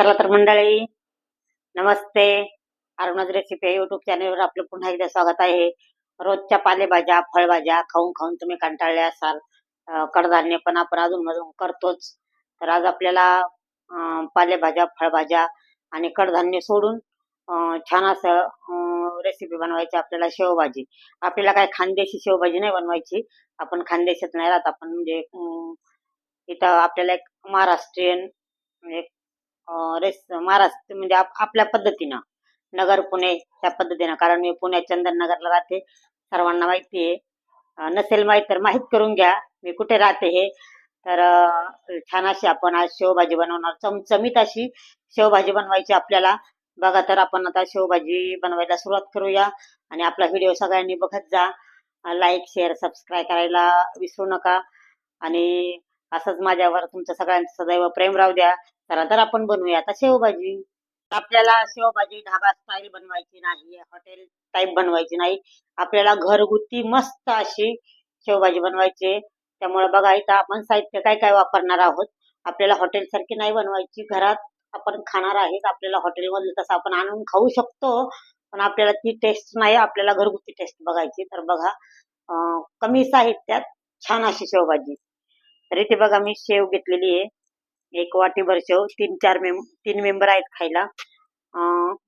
चला तर मंडळी नमस्ते. अरुणाज रेसिपी या युट्यूब चॅनलवर आपलं पुन्हा एकदा स्वागत आहे. रोजच्या पालेभाज्या फळभाज्या खाऊन खाऊन तुम्ही कंटाळले असाल कडधान्य पण आपण अजून मधून करतोच. तर आज आपल्याला पालेभाज्या फळभाज्या आणि कडधान्य सोडून छान असं रेसिपी बनवायची आपल्याला शेवभाजी. आपल्याला काय खानदेशी शेवभाजी नाही बनवायची. आपण खानदेशात नाही राहत. आपण म्हणजे इथं आपल्याला एक महाराष्ट्रीयन म्हणजे रेस महाराष्ट्र म्हणजे आपल्या पद्धतीनं. नगर पुणे त्या पद्धतीनं. कारण मी पुण्यात चंदननगरला राहते. सर्वांना माहिती आहे. नसेल माहीत तर माहीत करून घ्या. मी कुठे राहते हे. तर छान अशी आपण आज शेवभाजी बनवणार. चमचमीत अशी शेवभाजी बनवायची आपल्याला. बघा तर आपण आता शेवभाजी बनवायला सुरुवात करूया. आणि आपला व्हिडिओ सगळ्यांनी बघत जा. लाईक शेअर सबस्क्राईब करायला विसरू नका. आणि असंच माझ्यावर तुमचं सगळ्यांचं सदैव प्रेम राहू द्या. चला तर आपण बनवूया आता शेवभाजी. आपल्याला शेवभाजी ढाबा स्टाईल बनवायची नाही हॉटेल टाईप बनवायची नाही. आपल्याला घरगुती मस्त अशी शेवभाजी बनवायची. त्यामुळे बघा इथं आपण साहित्य काय काय वापरणार आहोत? आपल्याला हॉटेल सारखी नाही बनवायची. घरात आपण खाणार आहेत. आपल्याला हॉटेलमधलं तसं आपण आणून खाऊ शकतो. पण आपल्याला ती टेस्ट नाही. आपल्याला घरगुती टेस्ट बघायची. तर बघा कमी साहित्यात छान अशी शेवभाजी. तर इथे बघा मी शेव घेतलेली आहे. एक वाटीभर शेव हो, तीन चार मेम तीन मेंबर आहेत खायला.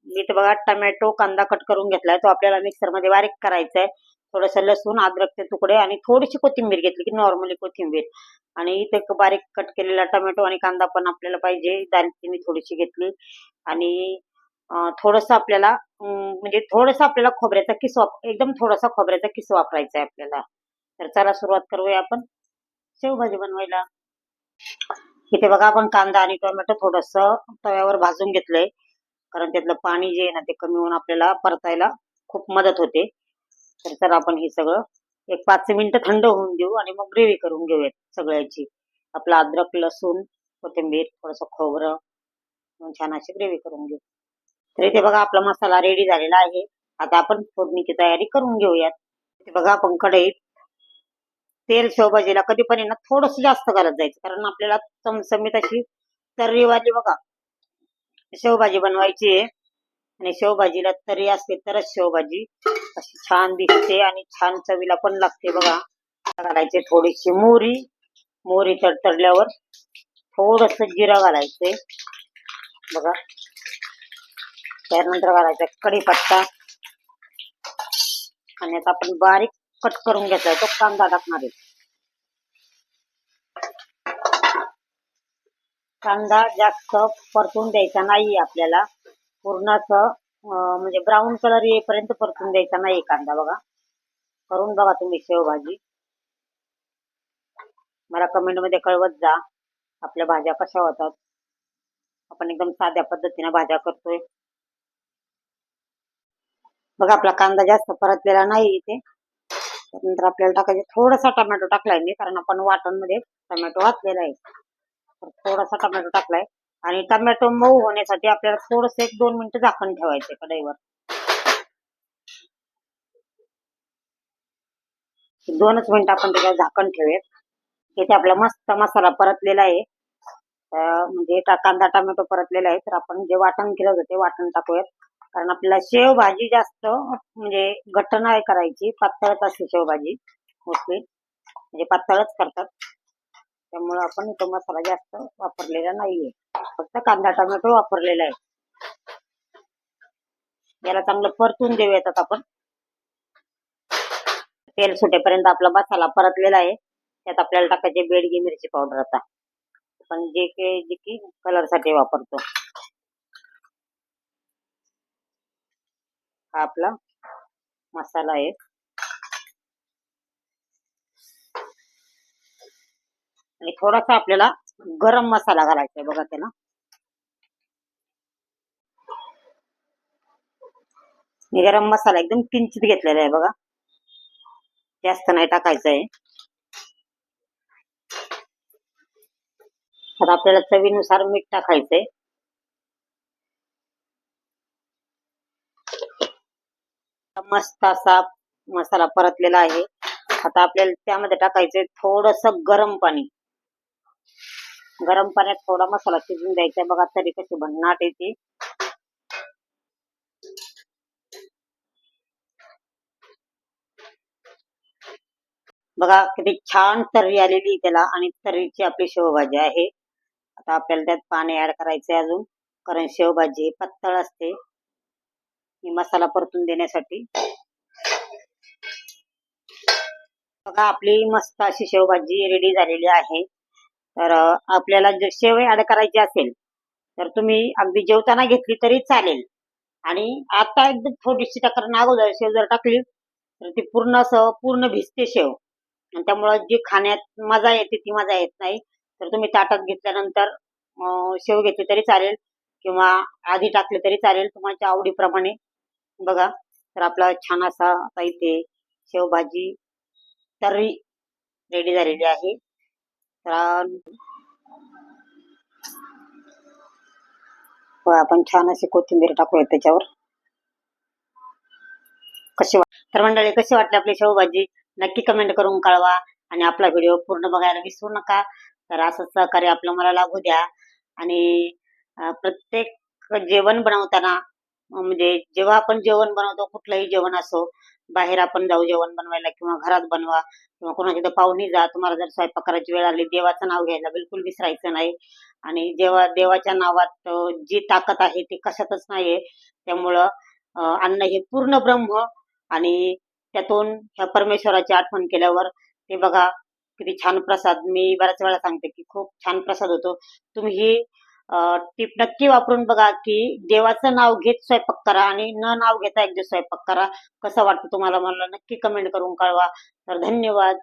मी तर बघा टमॅटो कांदा कट करून घेतलाय तो आपल्याला मिक्सरमध्ये बारीक करायचा आहे थोडस लसूण अद्रकचे तुकडे आणि थोडीशी कोथिंबीर घेतली की नॉर्मली कोथिंबीर. आणि इथे बारीक कट केलेला टमॅटो आणि कांदा पण आपल्याला पाहिजे दालचिनी थोडीशी घेतली. आणि थोडस आपल्याला म्हणजे थोडस आपल्याला खोबऱ्याचा किस वाप एकदम थोडासा खोबऱ्याचा किस वापरायचा आहे आपल्याला. तर चला सुरुवात करूया आपण. शेवभाजी बनवायला. इथे बघा आपण कांदा आणि टोमॅटो थोडस तव्यावर भाजून घेतलंय. कारण त्यातलं पाणी जे आहे ना ते कमी होऊन आपल्याला परतायला खूप मदत होते. तर तर आपण हे सगळं एक पाच मिनिटं थंड होऊन देऊ आणि मग ग्रेव्ही करून घेऊयात सगळ्याची. आपलं अद्रक लसूण कोथिंबीर थोडस खोबरं छान अशी ग्रेव्ही करून घेऊ. तर इथे बघा आपला मसाला रेडी झालेला आहे. आता आपण फोडणीची तयारी करून घेऊयात. बघा आपण कढईत तेल शेवभाजीला कधी पण ना थोडस जास्त घालत जायचं. कारण आपल्याला चमचमीत अशी तर्रीवाली बघा. शेवभाजी बनवायची आहे. आणि शेवभाजीला तरी असते तरच शेवभाजी अशी छान दिसते आणि छान चवीला पण लागते बघा. घालायचे थोडीशी मोहरी. मोहरी तडतडल्यावर थोडस जिरा घालायचे. बघा. त्यानंतर घालायचा कढीपत्ता. आणि आता आपण बारीक कट करून घेतलाय तो कांदा टाकणार आहे कांदा जास्त परतून द्यायचा नाही आपल्याला. पूर्णच म्हणजे ब्राऊन कलर येईपर्यंत परतून द्यायचा नाही कांदा बघा. करून बघा तुम्ही शेवभाजी. मला कमेंटमध्ये कळवत जा आपल्या भाज्या कशा होतात. आपण एकदम साध्या पद्धतीने भाज्या करतोय. बघा आपला कांदा जास्त परतलेला नाही इथे. त्यानंतर आपल्याला टाकायचे थोडासा टोमॅटो टाकलाय मी कारण आपण वाटणमध्ये टोमॅटो घातलेला आहे. तर थोडासा टोमॅटो टाकलाय. आणि टोमॅटो मऊ होण्यासाठी आपल्याला थोडस एक दोन मिनिटं झाकण ठेवायचे कढईवर. दोनच मिनिटं आपण त्याच्यावर झाकण ठेवूयात. इथे आपला मस्त मसाला परतलेला आहे. म्हणजे कांदा टोमॅटो परतलेला आहे. तर आपण जे वाटण केलं होतं ते वाटण टाकूयात. कारण आपल्याला शेवभाजी जास्त म्हणजे घट्ट नाही करायची. पातळच असते शेवभाजी मोस्टली म्हणजे पातळच करतात. त्यामुळे आपण इथं मसाला जास्त वापरलेला नाहीये. फक्त कांदा टोमॅटो वापरलेला आहे. याला चांगलं परतून देऊयात येतात आपण. तेल सुटेपर्यंत आपला मसाला परतलेला आहे. त्यात आपल्याला टाकायचे बेडगी मिरची पावडर आता. आपण जे काही जे की कलरसाठी वापरतो. हा आपला मसाला आहे. आणि थोडासा आपल्याला गरम मसाला घालायचा आहे बघा त्याला. मी गरम मसाला एकदम किंचित घेतलेला आहे बघा. जास्त नाही टाकायचं आहे. आता आपल्याला चवीनुसार मीठ टाकायचंय मस्त असा मसाला परतलेला आहे. आता आपल्याला त्यामध्ये टाकायचंय थोडस गरम पाणी. गरम पाण्यात थोडा मसाला शिजून द्यायचा. बघा तरी कशी भन्नाट येते. बघा किती छान तर्री आलेली त्याला आणि तर्रीची आपली शेवभाजी आहे. आता आपल्याला त्यात पाणी ऍड करायचंय अजून. कारण शेवभाजी ही पातळ असते. मसाला परतून देण्यासाठी. बघा आपली मस्त अशी शेवभाजी रेडी झालेली आहे. तर आपल्याला जर शेव ऍड करायची असेल तर तुम्ही अगदी जेवताना घेतली तरी चालेल. आणि आता एकदम थोडीशी तक्रार अगोदर शेव जर टाकली तर ती पूर्ण असं पूर्ण भिजते शेव. आणि त्यामुळं जी खाण्यात मजा येते ती मजा येत नाही. तर तुम्ही ताटात घेतल्यानंतर शेव घेतली तरी चालेल किंवा आधी टाकले तरी चालेल तुमच्या आवडीप्रमाणे. बघा तर आपला छान असा आता इथे शेवभाजी तर्री रेडी झालेली आहे. तर आपण छान अशी कोथिंबीर टाकूया त्याच्यावर. कशी तर मंडळी कशी वाटली आपली शेवभाजी? नक्की कमेंट करून कळवा आणि आपला व्हिडिओ पूर्ण बघायला विसरू नका. तर असं सहकार्य आपलं मला लागू द्या. आणि प्रत्येक जेवण बनवताना म्हणजे जेव्हा आपण जेवण बनवतो कुठलंही जेवण असो बाहेर आपण जाऊ जेवण बनवायला किंवा घरात बनवा किंवा कोणाच्या इथं पाहुणी जा तुम्हाला जर स्वयंपाक करायची वेळ आली देवाचं नाव घ्यायला बिलकुल विसरायचं नाही. आणि जेव्हा देवाच्या नावात जी ताकद आहे ती कशातच नाहीये. त्यामुळं अन्न हे पूर्ण ब्रह्म आणि त्यातून ह्या परमेश्वराची आठवण केल्यावर ते बघा किती छान प्रसाद. मी बऱ्याच वेळा सांगते की खूप छान प्रसाद होतो. तुम्ही ही टीप नक्की वापरून बघा की देवाचं नाव घेत स्वयंपाक करा आणि न नाव घेता एकदा स्वयंपाक करा. कसं वाटतं तुम्हाला मला नक्की कमेंट करून कळवा. तर धन्यवाद.